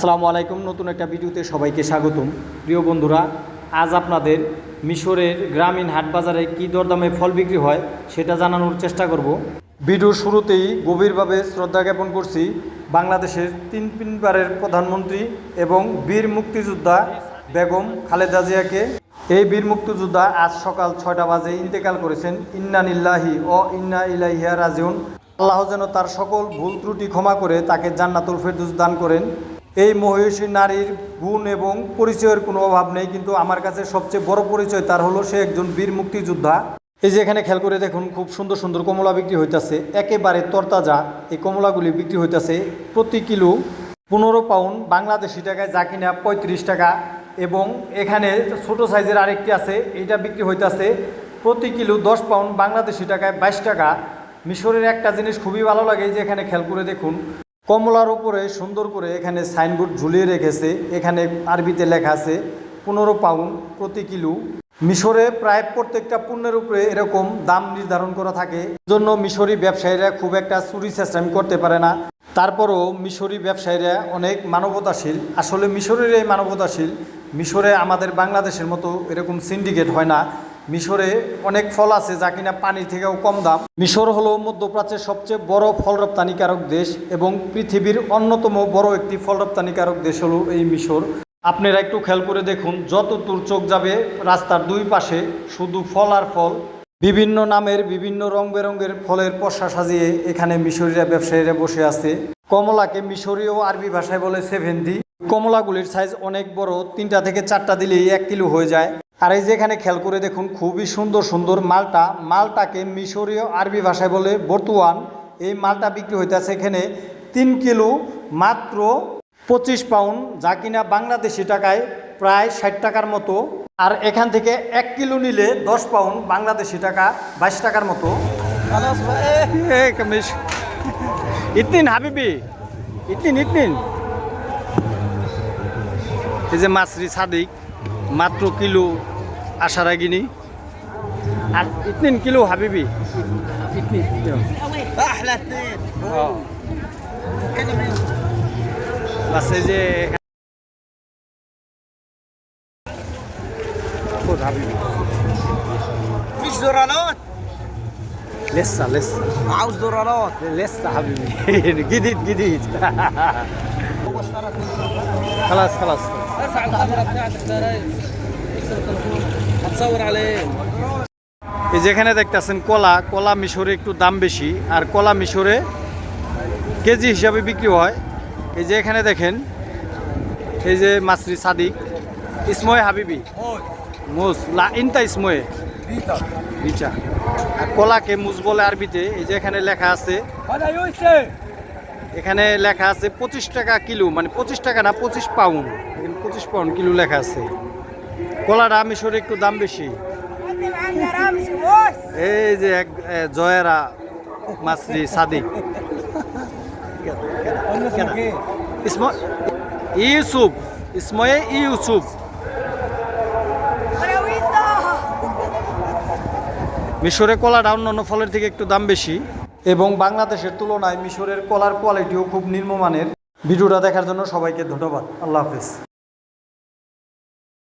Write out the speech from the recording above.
আসসালামু আলাইকুম। নতুন একটা ভিডিওতে সবাইকে স্বাগতম। প্রিয় বন্ধুরা, আজ আপনাদের মিশরের গ্রামীণ হাট বাজারে কী দরদামে ফল বিক্রি হয় সেটা জানানোর চেষ্টা করব। ভিডিওর শুরুতেই গভীরভাবে শ্রদ্ধা জ্ঞাপন করছি বাংলাদেশের তিন তিনবারের প্রধানমন্ত্রী এবং বীর মুক্তিযোদ্ধা বেগম খালেদা জিয়াকে। এই বীর মুক্তিযোদ্ধা আজ সকাল ছয়টা বাজে ইন্তেকাল করেছেন। ইন্না নিল্লাহি ও ইন্না ইলাইহিয়া রাজিউন। আল্লাহ যেন তার সকল ভুল ত্রুটি ক্ষমা করে তাকে জান্নাতুল ফেরদুস দান করেন। এই মহিষী নারীর গুণ এবং পরিচয়ের কোনো অভাব নেই, কিন্তু আমার কাছে সবচেয়ে বড় পরিচয় তার হলো সে একজন বীর মুক্তিযোদ্ধা। এই যে এখানে খেয়াল করে দেখুন, খুব সুন্দর সুন্দর কমলা বিক্রি হইতেছে, একেবারে তরতাজা এই কমলাগুলি বিক্রি হইতাছে প্রতি কিলো পনেরো পাউন্ড বাংলাদেশি টাকায়, যা কিনা পঁয়ত্রিশ টাকা। এবং এখানে ছোট সাইজের আরেকটি আছে, এইটা বিক্রি হইতাছে প্রতি কিলো দশ পাউন্ড বাংলাদেশি টাকায় বাইশ টাকা। মিশরের একটা জিনিস খুবই ভালো লাগে যে এখানে খেয়াল করে দেখুন। কমলার উপরে সুন্দর করে এখানে সাইনবোর্ড ঝুলিয়ে রেখেছে। এখানে আরবিতে লেখা আছে, পনেরো পাউন্ড প্রতি কিলো। মিশরে প্রায় প্রত্যেকটা পণ্যের উপরে এরকম দাম নির্ধারণ করা থাকে। জন্য মিশরি ব্যবসায়ীরা খুব একটা চুরি চেষ্টামি করতে পারে না। তারপরও মিশরি ব্যবসায়ীরা অনেক মানবতাশীল। আসলে মিশরের এই মানবতাশীল মিশরে আমাদের বাংলাদেশের মতো এরকম সিন্ডিকেট হয় না। মিশরে অনেক ফল আছে যা কিনা পানির থেকেও কম দাম। মিশর হলো মধ্যপ্রাচ্যের সবচেয়ে বড় ফল রপ্তানিকারক দেশ এবং পৃথিবীর অন্যতম বড় একটি ফল রপ্তানিকারক দেশ হলো এই মিশর। আপনারা একটু খেয়াল করে দেখুন, যত দূর চোখ যাবে, রাস্তার দুই পাশে শুধু ফল আর ফল। বিভিন্ন নামের বিভিন্ন রং বেরঙের ফলের পশা সাজিয়ে এখানে মিশরীরা ব্যবসায়ীরা বসে আছে। কমলাকে মিশরীয় আরবি ভাষায় বলে সেভেন্টি। কমলাগুলির সাইজ অনেক বড়, তিনটা থেকে চারটা দিলেই এক কিলো হয়ে যায়। আর এই যে এখানে খেয়াল করে দেখুন, খুবই সুন্দর সুন্দর মালটা। মালটাকে মিশরীয় আরবি ভাষায় বলে বর্তুয়ান এই মালটা বিক্রি হইতেছে এখানে তিন কিলো মাত্র পঁচিশ পাউন্ড, যা কিনা বাংলাদেশি টাকায় প্রায় ষাট টাকার মতো। আর এখান থেকে এক কিলো নিলে দশ পাউন্ড, বাংলাদেশি টাকা বাইশ টাকার মতো। ইতনিন হাবিবি, ইতনিন ইতনিন। এই যে মাছরি সাদিক, মাত্র কিলো عشرة جنيه اتنين كيلو حبيبي كيلو أحلى اثنين آه بس زي خد حبيبي مفيش زرالات لسه لسه عاوز زرالات لسه حبيبي جديد جديد خلاص خلاص ارفع الكاميرا بتاعتك يا ريس এই যেখানে দেখতেছেন কলা কলা মিশরে একটু দাম বেশি, আর কলা মিশরে কেজি হিসাবে বিক্রি হয়। এই যে এখানে দেখেন, এই যে মাসরি সাদিক, ইসময়ে হাবিবি। মুজ লাইনটা ইসময়ে। বিচা আর কলাকে মুস বলে আরবিতে, এই যে এখানে লেখা আছে, এখানে লেখা আছে পঁচিশ টাকা কিলো মানে পঁচিশ টাকা না, পঁচিশ পাউন্ড পঁচিশ পাউন্ড কিলো লেখা আছে। কলাটা মিশরে একটু দাম বেশি। এই যে এক জয়েরা মাসরি সাদিক ইউসুফ, ইসময়ে ইউসুফ। মিশরে কলাটা অন্যান্য ফলের থেকে একটু দাম বেশি। এবং বাংলাদেশের তুলনায় মিশরের কলার কোয়ালিটিও খুব নিম্নমানের। ভিডিওটা দেখার জন্য সবাইকে ধন্যবাদ। আল্লাহ হাফেজ।